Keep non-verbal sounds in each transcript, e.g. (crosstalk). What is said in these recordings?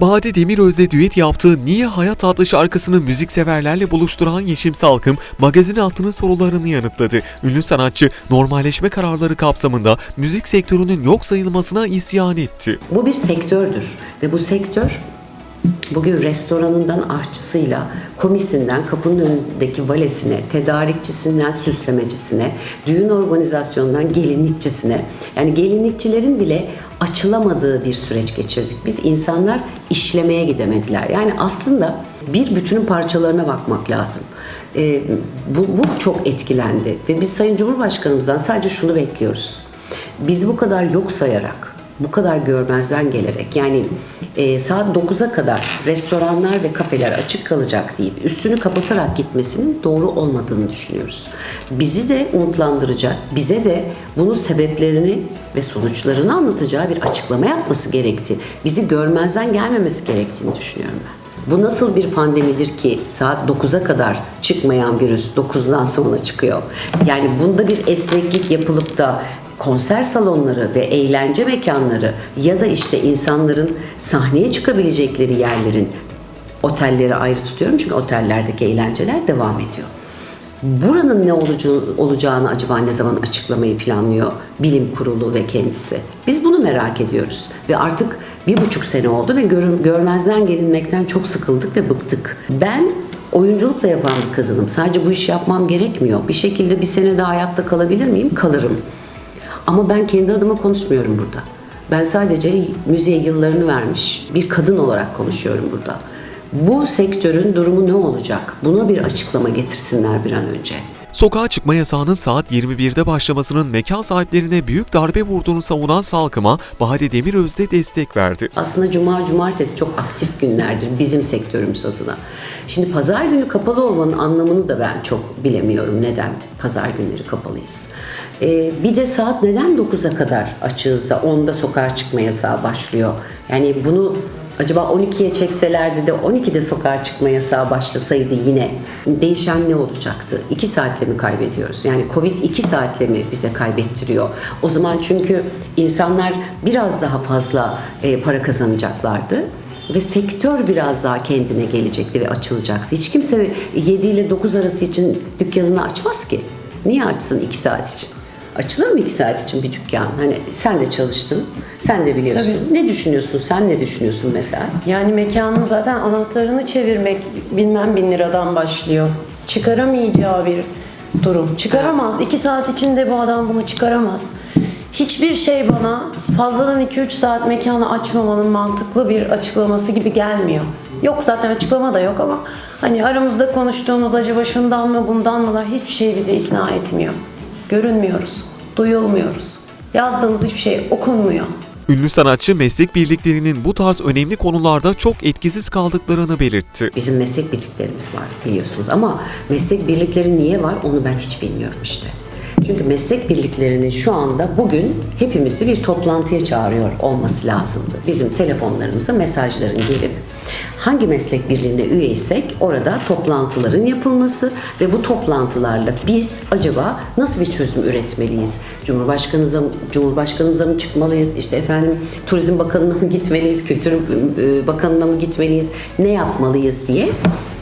Bade Demiröz'le düet yaptığı Niye Hayat adlı şarkısını müzikseverlerle buluşturan Yeşim Salkım, magazin altının sorularını yanıtladı. Ünlü sanatçı, normalleşme kararları kapsamında müzik sektörünün yok sayılmasına isyan etti. Bu bir sektördür ve bu sektör bugün restoranından aşçısıyla, komisinden kapının önündeki valesine, tedarikçisinden süslemecisine, düğün organizasyonundan gelinlikçisine, yani gelinlikçilerin bile açılamadığı bir süreç geçirdik. Biz insanlar işlemeye gidemediler. Yani aslında bir bütünün parçalarına bakmak lazım. Ee, bu, bu çok etkilendi ve biz Sayın Cumhurbaşkanımızdan sadece şunu bekliyoruz. Biz bu kadar yok sayarak, bu kadar görmezden gelerek yani e, saat 9'a kadar restoranlar ve kafeler açık kalacak deyip üstünü kapatarak gitmesinin doğru olmadığını düşünüyoruz. Bizi de umutlandıracak, bize de bunun sebeplerini ve sonuçlarını anlatacağı bir açıklama yapması gerekti. Bizi görmezden gelmemesi gerektiğini düşünüyorum ben. Bu nasıl bir pandemidir ki saat 9'a kadar çıkmayan virüs 9'dan sonra çıkıyor? Yani bunda bir esneklik yapılıp da konser salonları ve eğlence mekanları ya da işte insanların sahneye çıkabilecekleri yerlerin otelleri ayrı tutuyorum çünkü otellerdeki eğlenceler devam ediyor. Buranın ne olacağı, olacağını acaba ne zaman açıklamayı planlıyor bilim kurulu ve kendisi? Biz bunu merak ediyoruz ve artık bir buçuk sene oldu ve gör, görmezden gelinmekten çok sıkıldık ve bıktık. Ben oyunculukla yapan bir kadınım. Sadece bu işi yapmam gerekmiyor. Bir şekilde bir sene daha ayakta kalabilir miyim? Kalırım. Ama ben kendi adıma konuşmuyorum burada. Ben sadece müziğe yıllarını vermiş bir kadın olarak konuşuyorum burada. Bu sektörün durumu ne olacak? Buna bir açıklama getirsinler bir an önce. Sokağa çıkma yasağının saat 21'de başlamasının mekan sahiplerine büyük darbe vurduğunu savunan Salkım'a Bade Demiröz de destek verdi. Aslında cuma, cumartesi çok aktif günlerdir bizim sektörümüz adına. Şimdi pazar günü kapalı olmanın anlamını da ben çok bilemiyorum. Neden pazar günleri kapalıyız? Ee, bir de saat neden 9'a kadar açığız da 10'da sokağa çıkma yasağı başlıyor? Yani bunu acaba 12'ye çekselerdi de 12'de sokağa çıkma yasağı başlasaydı yine değişen ne olacaktı? 2 saatle mi kaybediyoruz? Yani Covid 2 saatle mi bize kaybettiriyor? O zaman çünkü insanlar biraz daha fazla e, para kazanacaklardı ve sektör biraz daha kendine gelecekti ve açılacaktı. Hiç kimse 7 ile 9 arası için dükkanını açmaz ki. Niye açsın 2 saat için? Açılır mı 2 saat için bir dükkan? Hani sen de çalıştın, sen de biliyorsun. Ne düşünüyorsun, sen ne düşünüyorsun mesela? Yani mekanın zaten anahtarını çevirmek bilmem bin liradan başlıyor. Çıkaramayacağı bir durum. Çıkaramaz. İki saat içinde bu adam bunu çıkaramaz. Hiçbir şey bana fazladan 2-3 saat mekanı açmamanın mantıklı bir açıklaması gibi gelmiyor. Yok zaten açıklama da yok ama hani aramızda konuştuğumuz acaba şundan mı bundan mı hiçbir şey bizi ikna etmiyor. Görünmüyoruz, duyulmuyoruz. Yazdığımız hiçbir şey okunmuyor. Ünlü sanatçı meslek birliklerinin bu tarz önemli konularda çok etkisiz kaldıklarını belirtti. Bizim meslek birliklerimiz var biliyorsunuz ama meslek birlikleri niye var onu ben hiç bilmiyorum işte. Çünkü meslek birliklerinin şu anda bugün hepimizi bir toplantıya çağırıyor olması lazımdı. Bizim telefonlarımıza mesajların gelip hangi meslek birliğine üyeysek orada toplantıların yapılması ve bu toplantılarla biz acaba nasıl bir çözüm üretmeliyiz? Cumhurbaşkanımıza, Cumhurbaşkanımıza mı çıkmalıyız? İşte efendim Turizm Bakanı'na mı gitmeliyiz? Kültür e, Bakanı'na mı gitmeliyiz? Ne yapmalıyız diye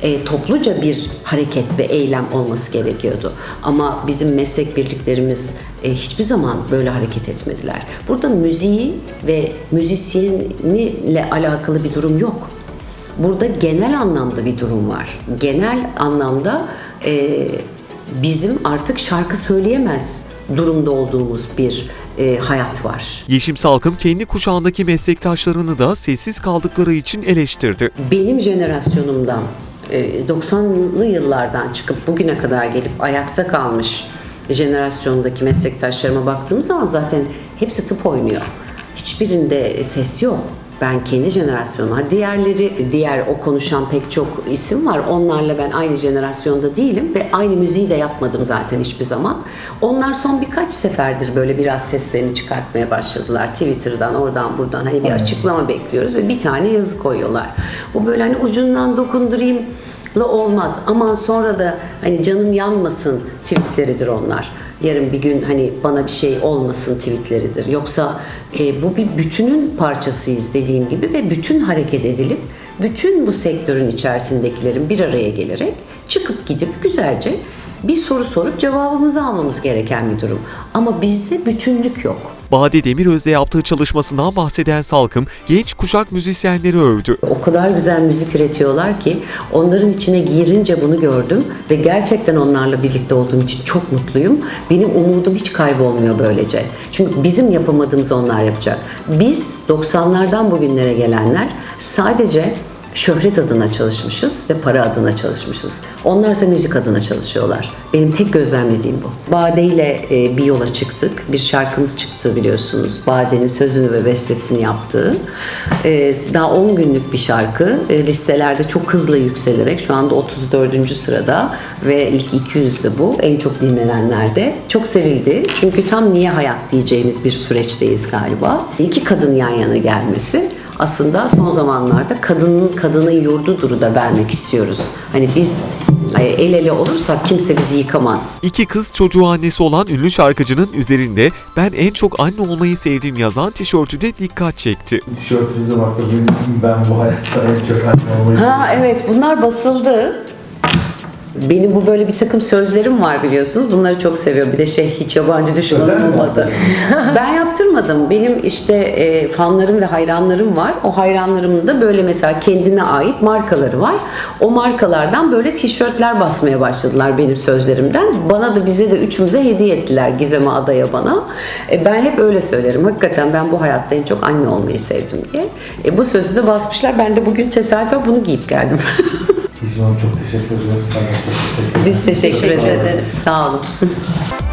e, topluca bir hareket ve eylem olması gerekiyordu. Ama bizim meslek birliklerimiz e, hiçbir zaman böyle hareket etmediler. Burada müziği ve müzisyenle alakalı bir durum yok. Burada genel anlamda bir durum var. Genel anlamda e, bizim artık şarkı söyleyemez durumda olduğumuz bir e, hayat var. Yeşim Salkım kendi kuşağındaki meslektaşlarını da sessiz kaldıkları için eleştirdi. benim jenerasyonumdan 90'lı yıllardan çıkıp bugüne kadar gelip ayakta kalmış jenerasyondaki meslektaşlarıma baktığım zaman zaten hepsi tıp oynuyor. Hiçbirinde ses yok. Ben kendi jenerasyonuma, diğerleri, diğer o konuşan pek çok isim var. Onlarla ben aynı jenerasyonda değilim ve aynı müziği de yapmadım zaten hiçbir zaman. Onlar son birkaç seferdir böyle biraz seslerini çıkartmaya başladılar. Twitter'dan, oradan, buradan hani bir açıklama bekliyoruz ve bir tane yazı koyuyorlar. Bu böyle hani ucundan dokundurayım olmaz. Aman sonra da hani canım yanmasın tweetleridir onlar. Yarın bir gün hani bana bir şey olmasın tweetleridir. Yoksa e, bu bir bütünün parçasıyız dediğim gibi ve bütün hareket edilip bütün bu sektörün içerisindekilerin bir araya gelerek çıkıp gidip güzelce bir soru sorup cevabımızı almamız gereken bir durum. Ama bizde bütünlük yok. Bade Demiröz'le yaptığı çalışmasından bahseden Salkım, genç kuşak müzisyenleri övdü. O kadar güzel müzik üretiyorlar ki onların içine girince bunu gördüm ve gerçekten onlarla birlikte olduğum için çok mutluyum. Benim umudum hiç kaybolmuyor böylece. Çünkü bizim yapamadığımızı onlar yapacak. Biz 90'lardan bugünlere gelenler sadece şöhret adına çalışmışız ve para adına çalışmışız. Onlarsa müzik adına çalışıyorlar. Benim tek gözlemlediğim bu. Bade ile e, bir yola çıktık. Bir şarkımız çıktı biliyorsunuz. Bade'nin sözünü ve bestesini yaptığı. E, daha 10 günlük bir şarkı. E, listelerde çok hızlı yükselerek şu anda 34. sırada ve ilk 200'de bu. En çok dinlenenlerde. Çok sevildi. Çünkü tam niye hayat diyeceğimiz bir süreçteyiz galiba. İki kadın yan yana gelmesi aslında son zamanlarda kadının kadının yurdudur da vermek istiyoruz. Hani biz e, el ele olursak kimse bizi yıkamaz. İki kız çocuğu annesi olan ünlü şarkıcının üzerinde ben en çok anne olmayı sevdiğim yazan tişörtü de dikkat çekti. Tişörtünüze baktım. Ben bu hayatta en çok anne olmayı Ha evet bunlar basıldı. Benim bu böyle bir takım sözlerim var biliyorsunuz. Bunları çok seviyorum. Bir de şey hiç yabancı düşmanım olmadı. (laughs) ben yaptırmadım. Benim işte e, fanlarım ve hayranlarım var. O hayranlarımın da böyle mesela kendine ait markaları var. O markalardan böyle tişörtler basmaya başladılar benim sözlerimden. Bana da bize de üçümüze hediye ettiler Gizem'e adaya bana. E, ben hep öyle söylerim. Hakikaten ben bu hayatta en çok anne olmayı sevdim diye. E, bu sözü de basmışlar. Ben de bugün tesadüfen bunu giyip geldim. (laughs) Hanım çok teşekkür ediyoruz. Ben de çok teşekkür ederim. Biz teşekkür, Teşekkür ederiz. ederiz. Sağ olun. (laughs)